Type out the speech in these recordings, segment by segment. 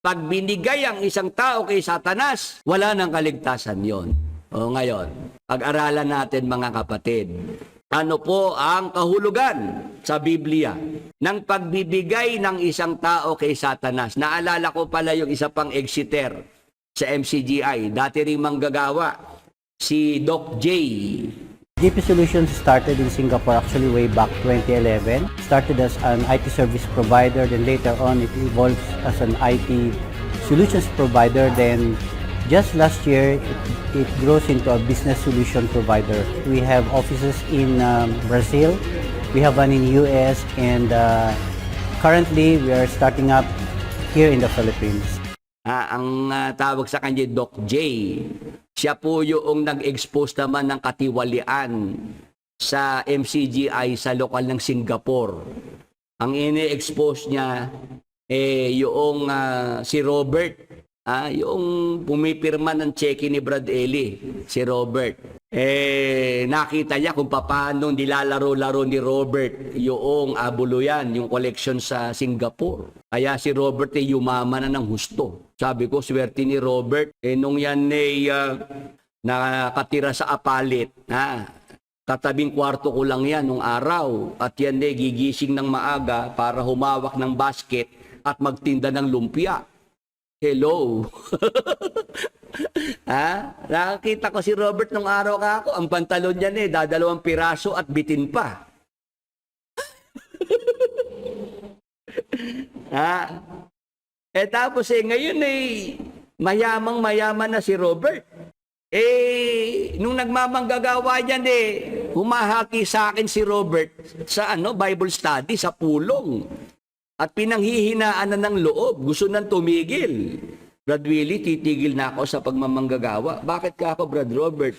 Pag binigay ang isang tao kay Satanas, wala nang kaligtasan yon. O ngayon, pag-aralan natin mga kapatid, ano po ang kahulugan sa Biblia ng pagbibigay ng isang tao kay Satanas? Naalala ko pala yung isa pang exeter sa MCGI, dati ring manggagawa, si Doc J. GP Solutions started in Singapore actually way back 2011. Started as an IT service provider, then later on it evolves as an IT solutions provider. Then just last year it, it grows into a business solution provider. We have offices in um, Brazil, we have one in US, and uh, currently we are starting up here in the Philippines. Ah, ang ah, tawag sa kanya Doc J. Siya po yung nag-expose naman ng katiwalian sa MCGI sa lokal ng Singapore. Ang ini-expose niya eh yung ah, si Robert, ah, yung pumipirma ng cheque ni Brad Eli, si Robert. Eh nakita niya kung paano nilalaro-laro ni Robert yung abuluyan, yung collection sa Singapore. Kaya si Robert ay yumama na ng husto. Sabi ko, swerte ni Robert. Eh nung yan ay ah, nakatira sa apalit, ha, katabing kwarto ko lang yan nung araw. At yan ay gigising ng maaga para humawak ng basket at magtinda ng lumpia. Hello. ha? Nakakita ko si Robert nung araw ka ako. Ang pantalon niya eh, dadalawang piraso at bitin pa. ha? Eh tapos eh, ngayon eh, mayamang mayaman na si Robert. Eh, nung nagmamanggagawa niyan eh, humahaki sa akin si Robert sa ano, Bible study, sa pulong. At pinanghihinaan na ng loob. Gusto nang tumigil. Brad Willie, titigil na ako sa pagmamanggagawa. Bakit ka ako, Brad Robert?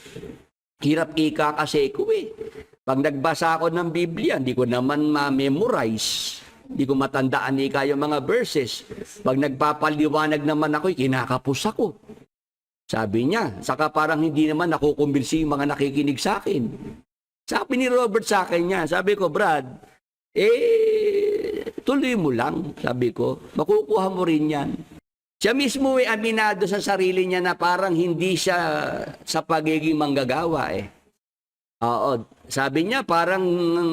Hirap ika kasi ko eh. Pag nagbasa ako ng Biblia, hindi ko naman ma-memorize. Hindi ko matandaan ika yung mga verses. Pag nagpapaliwanag naman ako, kinakapos ako. Sabi niya, saka parang hindi naman nakukumbinsi yung mga nakikinig sa akin. Sabi ni Robert sa akin niya, sabi ko, Brad, eh, tuloy mo lang, sabi ko. Makukuha mo rin yan. Siya mismo ay aminado sa sarili niya na parang hindi siya sa pagiging manggagawa eh. Oo, sabi niya parang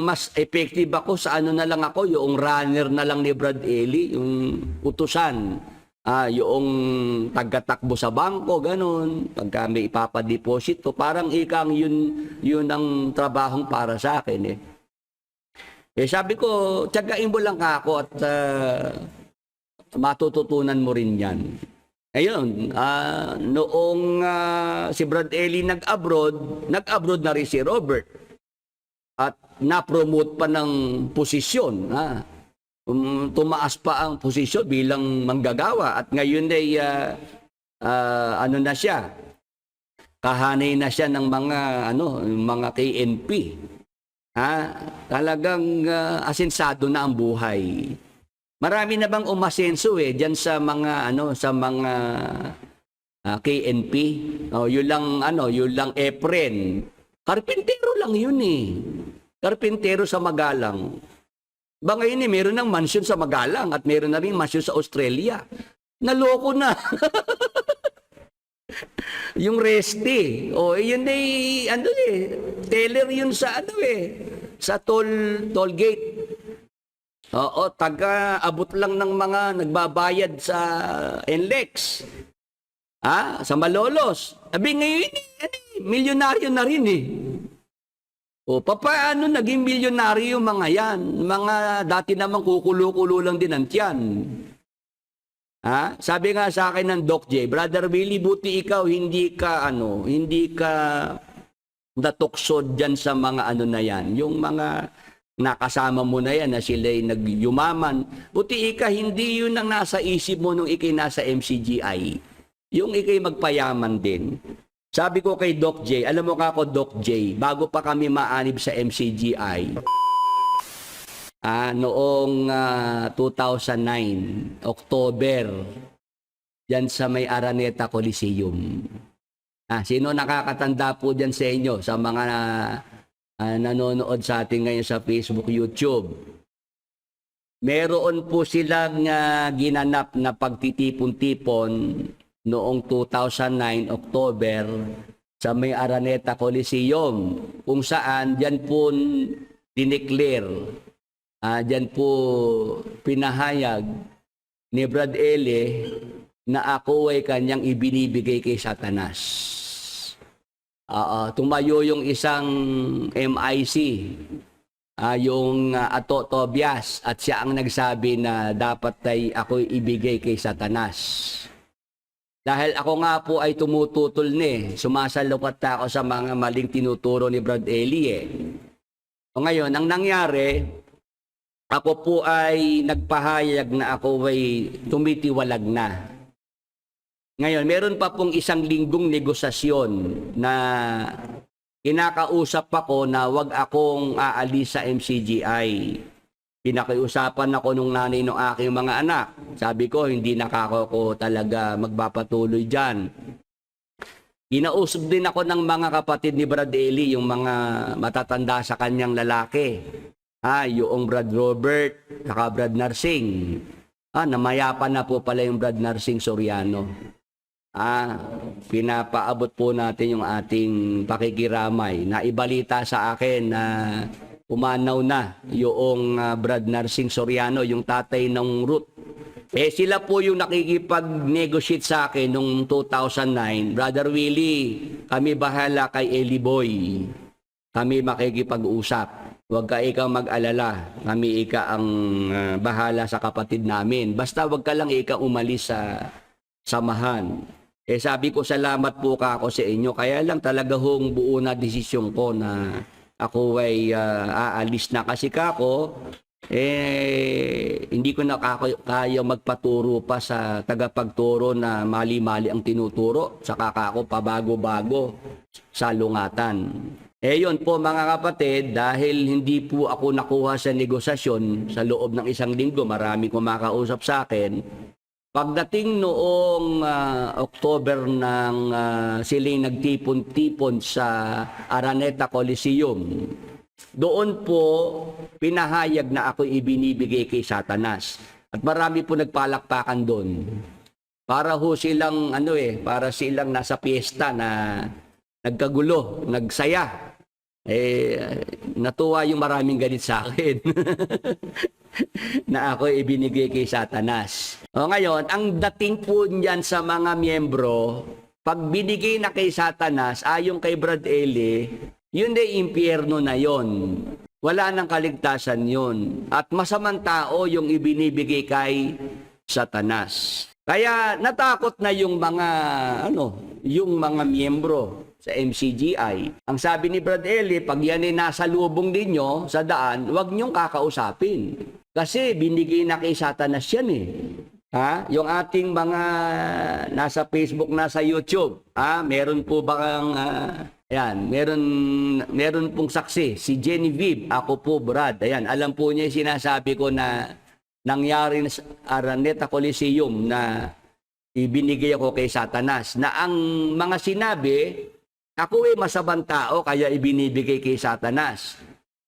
mas effective ako sa ano na lang ako, yung runner na lang ni Brad Ely, yung utusan. Ah, yung tagatakbo sa bangko, ganun. Pagka may ipapadeposit ko, parang ikang yun, yun ang trabahong para sa akin eh. Eh sabi ko, tiyagain mo lang ka ako at ah, matututunan mo rin yan. Ayun, ah, noong ah, si Brad Ellie nag-abroad, nag-abroad na rin si Robert. At na-promote pa ng posisyon. Ha? Um, tumaas pa ang posisyon bilang manggagawa. At ngayon ay ah, ah, ano na siya, kahanay na siya ng mga ano mga KNP. Ha? Talagang ah, asensado na ang buhay. Marami na bang umasenso eh diyan sa mga ano sa mga ah, KNP. Oh, yun lang ano, yun lang Efren. Karpintero lang yun eh. Karpintero sa Magalang. Ba ngayon eh, meron ng mansion sa Magalang at meron na rin mansion sa Australia. Naloko na. yung reste. O, oh, yun ay, ano eh, teller yun sa ano eh, sa toll, toll gate. Oo, taga-abot lang ng mga nagbabayad sa NLEX. Ha? Sa Malolos. Sabi ngayon, eh, ano eh, milyonaryo na rin eh. O, papaano naging milyonaryo mga yan? Mga dati naman kukulo-kulo lang din ang tiyan. Ha? Sabi nga sa akin ng Doc J, Brother Willie, buti ikaw hindi ka ano, hindi ka natuksod dyan sa mga ano na yan. Yung mga nakasama mo na yan na sila'y nagyumaman. Buti ika, hindi yun ang nasa isip mo nung ikay nasa MCGI. Yung ikay magpayaman din. Sabi ko kay Doc J, alam mo ka ako Doc J, bago pa kami maanib sa MCGI, ah, noong ah, 2009, October, yan sa may Araneta Coliseum. Ah, sino nakakatanda po dyan sa inyo, sa mga ah, nanonood sa atin ngayon sa Facebook, YouTube? meron po silang ah, ginanap na pagtitipon-tipon noong 2009 October sa may Araneta Coliseum kung saan diyan po dineclare ah diyan po pinahayag ni Brad Ele na ako ay kanyang ibinibigay kay Satanas. Oo, tumayo yung isang MIC, ah, yung uh, Ato Tobias, at siya ang nagsabi na dapat ay ako ibigay kay Satanas. Dahil ako nga po ay tumututol ni, sumasalukat ako sa mga maling tinuturo ni Brad Eli eh. O ngayon, ang nangyari, ako po ay nagpahayag na ako ay tumitiwalag na. Ngayon, meron pa pong isang linggong negosasyon na kinakausap ako na wag akong aalis sa MCGI. Pinakiusapan ako nung nanay ng aking mga anak. Sabi ko, hindi nakako ko talaga magpapatuloy dyan. Ginausap din ako ng mga kapatid ni Brad Eli, yung mga matatanda sa kanyang lalaki. Ah, yung Brad Robert, saka Brad Narsing. Ah, namayapa na po pala yung Brad Narsing Soriano. Ah, pinapaabot po natin yung ating pakikiramay. Naibalita sa akin na umanaw na yung ah, Brad Narsing Soriano, yung tatay ng Ruth. Eh sila po yung nakikipag-negotiate sa akin nung 2009. Brother Willie, kami bahala kay Eli Boy. Kami makikipag-usap. Huwag ka ikaw mag-alala. Kami ika ang ah, bahala sa kapatid namin. Basta wag ka lang ika umalis sa samahan. Eh sabi ko salamat po ka ako sa inyo. Kaya lang talaga hong buo na desisyon ko na ako ay ah, aalis na kasi kako. Eh hindi ko na kaya magpaturo pa sa tagapagturo na mali-mali ang tinuturo. Saka ako pabago-bago sa lungatan. Eh yun po mga kapatid, dahil hindi po ako nakuha sa negosasyon sa loob ng isang linggo, marami kumakausap sa akin, Pagdating noong ah, October ng uh, silang nagtipon-tipon sa Araneta Coliseum, doon po pinahayag na ako ibinibigay kay Satanas. At marami po nagpalakpakan doon. Para ho silang ano eh, para silang nasa piyesta na nagkagulo, nagsaya. Eh natuwa yung maraming ganit sa akin. na ako ibinigay kay Satanas. O ngayon, ang dating po niyan sa mga miyembro, pag binigay na kay Satanas, ayon kay Brad Eli, yun ay impyerno na yon. Wala nang kaligtasan yun. At masamang tao yung ibinibigay kay Satanas. Kaya natakot na yung mga ano, yung mga miyembro sa MCGI. Ang sabi ni Brad Eli, pag yan ay nasa lubong ninyo sa daan, huwag niyong kakausapin. Kasi binigay na kay Satanas yan eh. Ha? Yung ating mga nasa Facebook, nasa YouTube, ha? Meron po ba kang ah, Ayan, meron meron pong saksi si Genevieve, ako po Brad. Ayan, alam po niya yung sinasabi ko na nangyari na sa Araneta Coliseum na ibinigay ako kay Satanas na ang mga sinabi ako ay masabang tao kaya ibinibigay kay Satanas.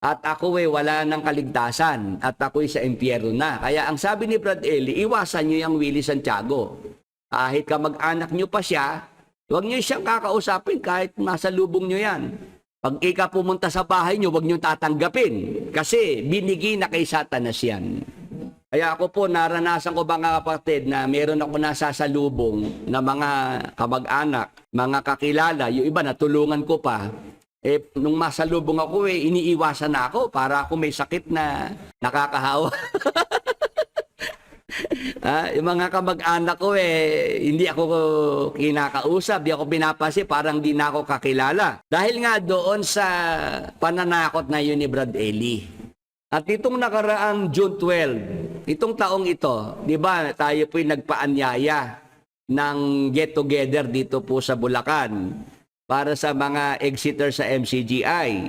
At ako ay wala ng kaligtasan at ako ay sa impyerno na. Kaya ang sabi ni Brad Eli, iwasan niyo yung Willie Santiago. Kahit ka mag-anak niyo pa siya, huwag niyo siyang kakausapin kahit nasa lubong niyo yan. Pag ika pumunta sa bahay niyo, huwag niyo tatanggapin. Kasi binigay na kay Satanas yan. Kaya ako po, naranasan ko mga kapatid na meron ako nasasalubong na mga kamag-anak, mga kakilala, yung iba natulungan ko pa. Eh, nung masalubong ako eh, iniiwasan na ako para ako may sakit na nakakahawa. ah, yung mga kamag-anak ko eh, hindi ako kinakausap, di ako pinapasi, parang di na ako kakilala. Dahil nga doon sa pananakot na yun ni Brad Eli. At itong nakaraang June 12, itong taong ito, di ba tayo po'y nagpaanyaya ng get together dito po sa Bulacan para sa mga exeter sa MCGI.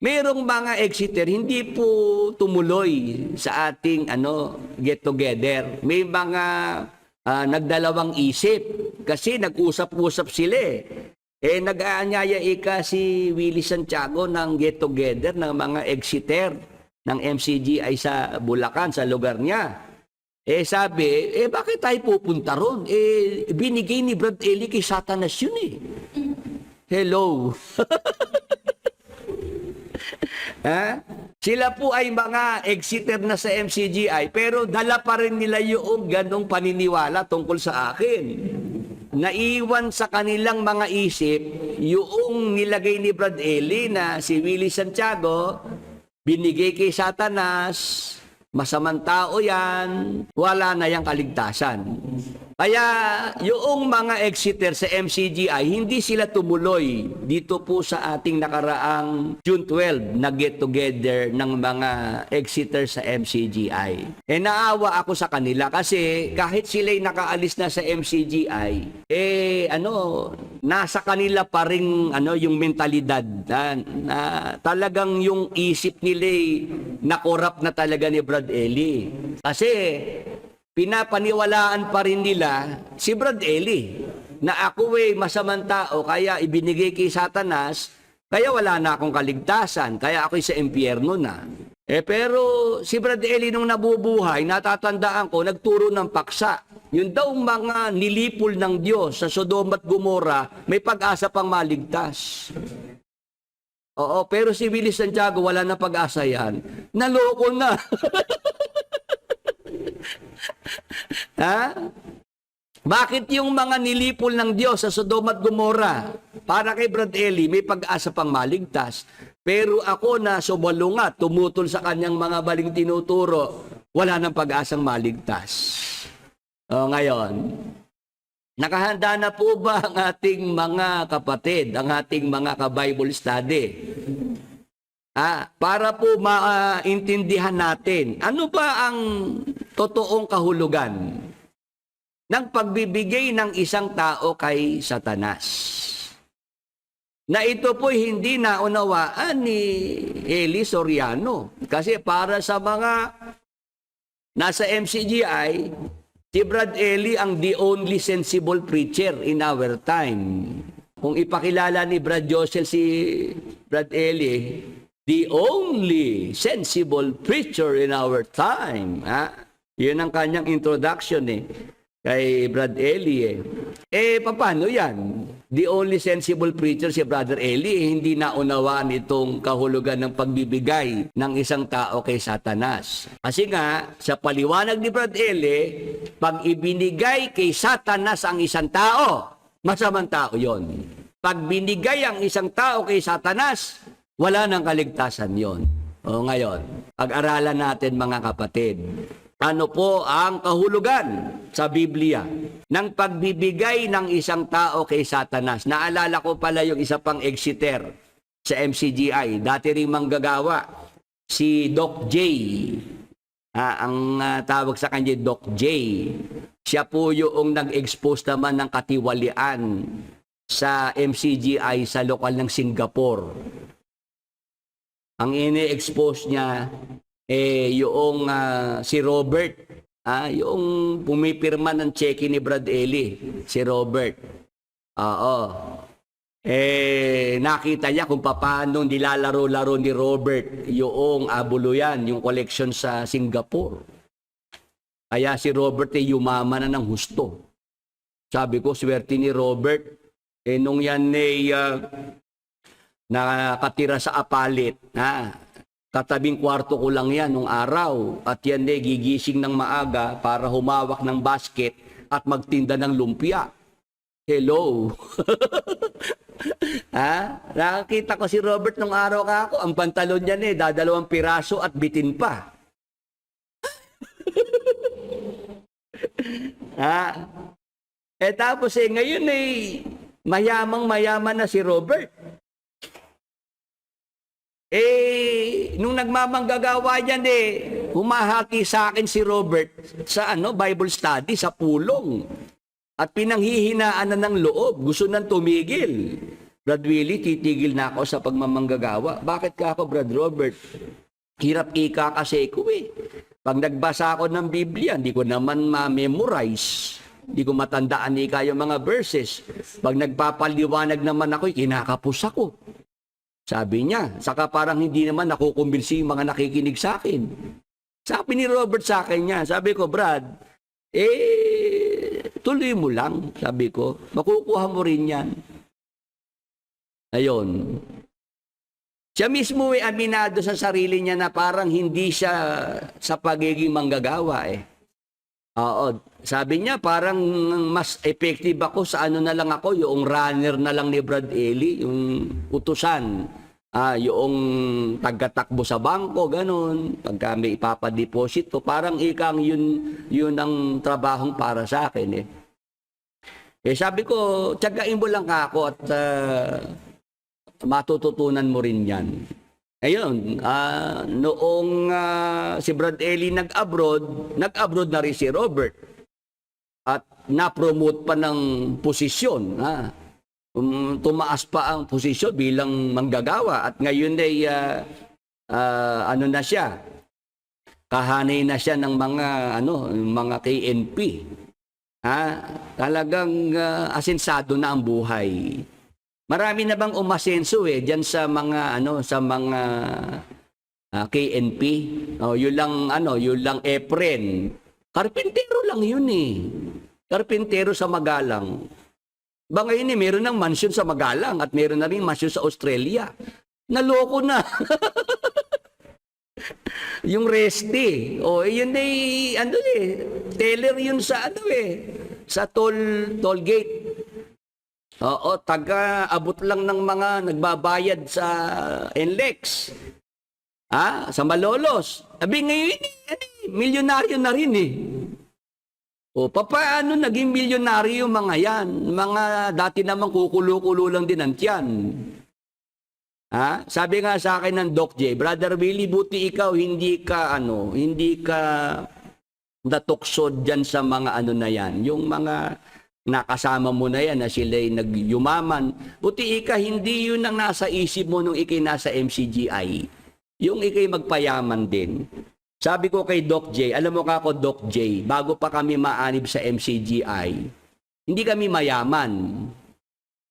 Merong mga exeter hindi po tumuloy sa ating ano get together. May mga ah, nagdalawang isip kasi nag-usap-usap sila eh. Eh nag-aanyaya ika si Willie Santiago ng get together ng mga exeter ng MCGI sa Bulacan, sa lugar niya. Eh sabi, eh bakit tayo pupunta ron? Eh binigay ni Brad Eli kay Satanas yun eh. Hello. ha? Sila po ay mga exiter na sa MCGI pero dala pa rin nila yung ganong paniniwala tungkol sa akin. Naiwan sa kanilang mga isip yung nilagay ni Brad Eli na si Willie Santiago binigay kay Satanas, masamang tao yan, wala na yung kaligtasan. Kaya yung mga exiter sa MCGI, hindi sila tumuloy dito po sa ating nakaraang June 12 na get together ng mga exiter sa MCGI. Eh naawa ako sa kanila kasi kahit sila'y nakaalis na sa MCGI, eh ano, nasa kanila pa rin ano, yung mentalidad na, na talagang yung isip nila na corrupt na talaga ni Brad Eli. Kasi pinapaniwalaan pa rin nila si Brad Eli na ako eh masamang tao kaya ibinigay kay Satanas kaya wala na akong kaligtasan kaya ako'y sa impyerno na. Eh pero si Brad Eli nung nabubuhay, natatandaan ko, nagturo ng paksa. Yun daw mga nilipol ng Diyos sa Sodom at Gomora, may pag-asa pang maligtas. Oo, pero si Willie Santiago, wala na pag-asa yan. Naloko na. ha? Bakit yung mga nilipol ng Diyos sa Sodom at Gomora, para kay Brad Eli, may pag-asa pang maligtas. Pero ako na sumalungat, tumutol sa kanyang mga baling tinuturo, wala nang pag-asang maligtas. O ngayon, nakahanda na po ba ang ating mga kapatid, ang ating mga ka-Bible study? Ah, para po maintindihan natin, ano ba ang totoong kahulugan ng pagbibigay ng isang tao kay Satanas? Na ito po hindi naunawaan ni Eli Soriano. Kasi para sa mga nasa MCGI, si Brad Eli ang the only sensible preacher in our time. Kung ipakilala ni Brad Josel si Brad Eli, the only sensible preacher in our time. Ha? Yun ang kanyang introduction eh kay Brad Eli eh. Eh, paano yan? The only sensible preacher si Brother Eli, eh, hindi naunawaan itong kahulugan ng pagbibigay ng isang tao kay Satanas. Kasi nga, sa paliwanag ni Brad Eli, pag ibinigay kay Satanas ang isang tao, masamang tao yon. Pag binigay ang isang tao kay Satanas, wala nang kaligtasan yon. O ngayon, pag-aralan natin mga kapatid, ano po ang kahulugan sa Biblia ng pagbibigay ng isang tao kay Satanas? Naalala ko pala yung isa pang exeter sa MCGI, dati rin manggagawa, si Doc J. Ah, ang ah, tawag sa kanya Doc J. Siya po yung nag-expose naman ng katiwalian sa MCGI sa lokal ng Singapore. Ang ini-expose niya eh yung ah, si Robert. Ah yung pumipirma ng cheque ni Brad Eli si Robert. Oo. Eh nakita niya kung paano nilalaro-laro ni Robert yung abuluyan yung collection sa Singapore. Kaya si Robert eh yumaman na ng husto. Sabi ko swerte ni Robert. Eh nung yan eh ah, nakatira sa apalit ha Katabing kwarto ko lang yan nung araw. At yan eh, gigising ng maaga para humawak ng basket at magtinda ng lumpia. Hello. ha? Nakakita ko si Robert nung araw ka ako. Ang pantalon niya eh, dadalawang piraso at bitin pa. ha? Eh tapos eh, ngayon eh, mayamang mayaman na si Robert. Nung nagmamanggagawa yan eh, humahati sa akin si Robert sa ano, Bible study, sa pulong. At pinanghihinaan na ng loob. Gusto nang tumigil. Brad Willie, titigil na ako sa pagmamanggagawa. Bakit ka ako, Brad Robert? Hirap ika kasi ko eh. Pag nagbasa ako ng Biblia, hindi ko naman ma-memorize. Hindi ko matandaan ika yung mga verses. Pag nagpapaliwanag naman ako, kinakapos ako. Sabi niya. Saka parang hindi naman nakukumbinsi yung mga nakikinig sa akin. Sabi ni Robert sa akin niya, sabi ko, Brad, eh, tuloy mo lang, sabi ko. Makukuha mo rin yan. Ayun. Siya mismo ay aminado sa sarili niya na parang hindi siya sa pagiging manggagawa eh. Oo. Sabi niya parang mas effective ako sa ano na lang ako, yung runner na lang ni Brad Ely, yung utusan. Ah, yung tagatakbo sa bangko, ganun. Pagka may ipapadeposito, parang ikang yun, yun ang trabahong para sa akin eh. Eh sabi ko, tiyagain mo lang ka ako at ah, matututunan mo rin yan. Ayun, ah, noong ah, si Brad Ely nag-abroad, nag-abroad na rin si Robert. At na-promote pa ng posisyon. Ha? Um, tumaas pa ang posisyon bilang manggagawa. At ngayon ay ah, ah, ano na siya, kahanay na siya ng mga ano mga KNP. Ha? Talagang ah, asensado na ang buhay. Marami na bang umasenso eh diyan sa mga ano sa mga ah, KNP. Oh, yun lang ano, yun lang Efren. Karpintero lang yun eh. Karpintero sa Magalang. Ba ngayon eh, meron ng mansion sa Magalang at meron na rin mansion sa Australia. Naloko na. yung reste. O, oh, yun ay, ano eh, teller yun sa ano eh, sa toll, toll gate. Oo, taga-abot lang ng mga nagbabayad sa NLEX. Ha? Sa Malolos. Sabi ngayon, eh, ano eh, milyonaryo na rin eh. O, papaano naging milyonaryo mga yan? Mga dati naman kukulo-kulo lang din ang tiyan. Ha? Sabi nga sa akin ng Doc J, Brother Willie, buti ikaw hindi ka ano, hindi ka natukso diyan sa mga ano na yan. Yung mga nakasama mo na yan na sila'y nagyumaman. Buti ika, hindi yun ang nasa isip mo nung ikay nasa MCGI. Yung ikay magpayaman din. Sabi ko kay Doc J, alam mo ka ako Doc J, bago pa kami maanib sa MCGI, hindi kami mayaman.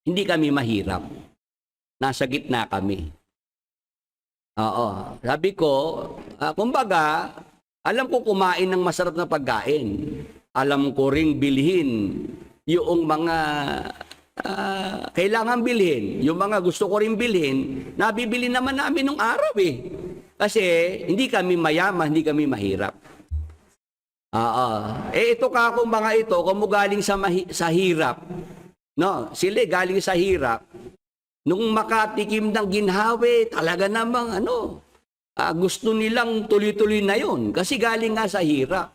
Hindi kami mahirap. Nasa gitna kami. Oo. Sabi ko, ah, kumbaga, alam ko kumain ng masarap na pagkain. Alam ko ring bilhin yung mga ah, kailangan bilhin. Yung mga gusto ko rin bilhin, nabibili naman namin nung araw eh. Kasi hindi kami mayaman, hindi kami mahirap. Oo. Eh ito ka kung mga ito, kung mo galing sa, mahi- sa hirap, no, sila eh, galing sa hirap, nung makatikim ng ginhawi, talaga namang ano, ah, gusto nilang tuloy-tuloy na yon kasi galing nga sa hirap.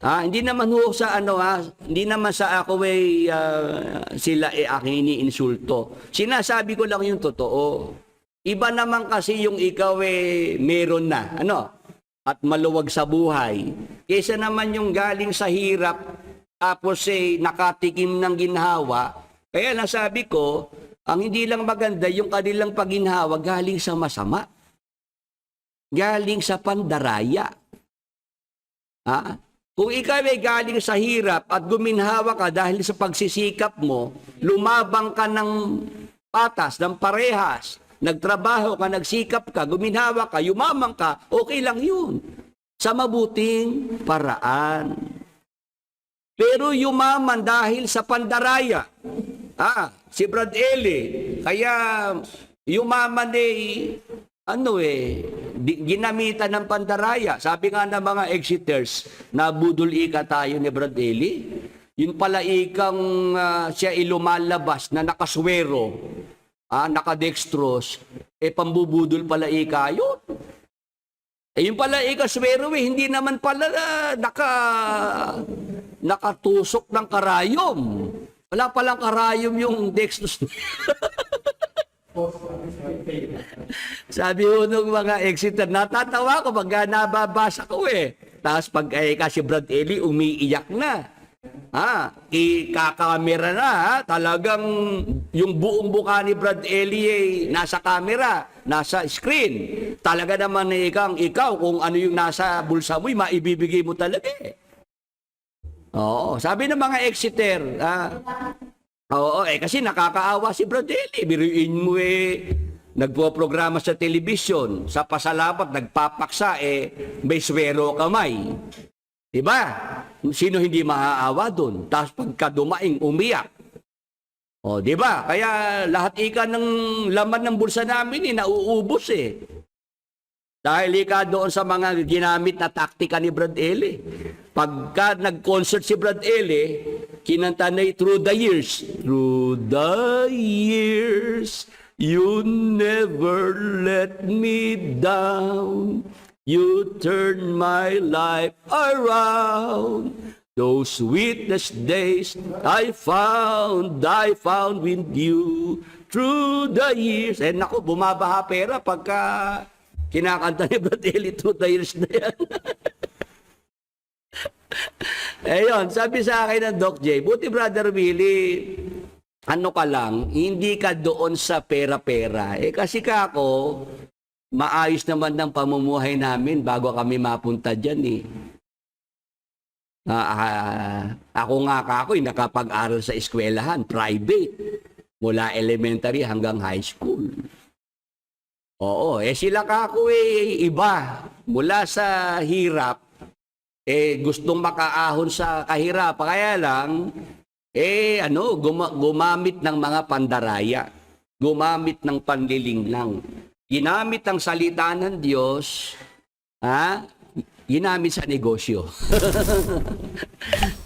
Ah, hindi naman ho sa ano ha, hindi naman sa ako ay ah, sila eh aking iniinsulto. Sinasabi ko lang yung totoo. Iba naman kasi yung ikaw eh meron na, ano? At maluwag sa buhay. Kesa naman yung galing sa hirap tapos eh nakatikim ng ginhawa. Kaya nasabi ko, ang hindi lang maganda yung kanilang paginhawa galing sa masama. Galing sa pandaraya. Ha? Kung ikaw ay galing sa hirap at guminhawa ka dahil sa pagsisikap mo, lumabang ka ng patas, ng parehas, nagtrabaho ka, nagsikap ka, guminhawa ka, yumamang ka, okay lang yun. Sa mabuting paraan. Pero yumaman dahil sa pandaraya. Ah, si Brad Ely, kaya yumaman eh, ano eh, di, ginamitan ng pandaraya. Sabi nga ng mga exiters, nabudol ika tayo ni Brad Ely. Yun pala ikang ah, siya ilumalabas na nakaswero, ah, nakadextrose, eh pambubudol pala ika yun. Eh yung pala ikaswero eh, hindi naman pala ah, naka, nakatusok ng karayom. Wala palang karayom yung dextrose. Sabi ko nung mga exiter, natatawa ko pag nababasa ko eh. Tapos pag eh, kasi Brad Ely umiiyak na. Ha, ikakamera na ha. Talagang yung buong buka ni Brad Ely eh, nasa camera, nasa screen. Talaga naman eh, ikang ikaw kung ano yung nasa bulsa mo, maibibigay mo talaga eh. Oo, sabi ng mga exiter, ah, Oo, eh kasi nakakaawa si Bradelli. Biruin mo eh, nagpo-programa sa telebisyon, sa pasalamat, nagpapaksa eh, may swero kamay. Diba? Sino hindi maaawa doon? Tapos pagka dumaing, umiyak. O, di ba? Kaya lahat ika ng laman ng bulsa namin eh, nauubos eh. Dahil ika doon sa mga ginamit na taktika ni Brad Ely. Pagka nag-concert si Brad Ely, kinanta na through the years. Through the years, you never let me down. You turn my life around. Those sweetest days I found, I found with you through the years. Eh naku, bumabaha pera pagka kinakanta ni Brad Ely through the years na yan. eh yun, sabi sa akin ng Doc J, buti Brother Willie, ano ka lang, hindi ka doon sa pera-pera. Eh kasi ka ako, maayos naman ng pamumuhay namin bago kami mapunta dyan eh. Ah, ah, ako nga ka ako, eh, nakapag-aral sa eskwelahan, private, mula elementary hanggang high school. Oo, eh sila ka ako eh, iba. Mula sa hirap, eh gustong makaahon sa kahirap. Kaya lang, eh ano, guma- gumamit ng mga pandaraya. Gumamit ng panliling lang. Ginamit ang salita ng Diyos, ha? Ginamit sa negosyo.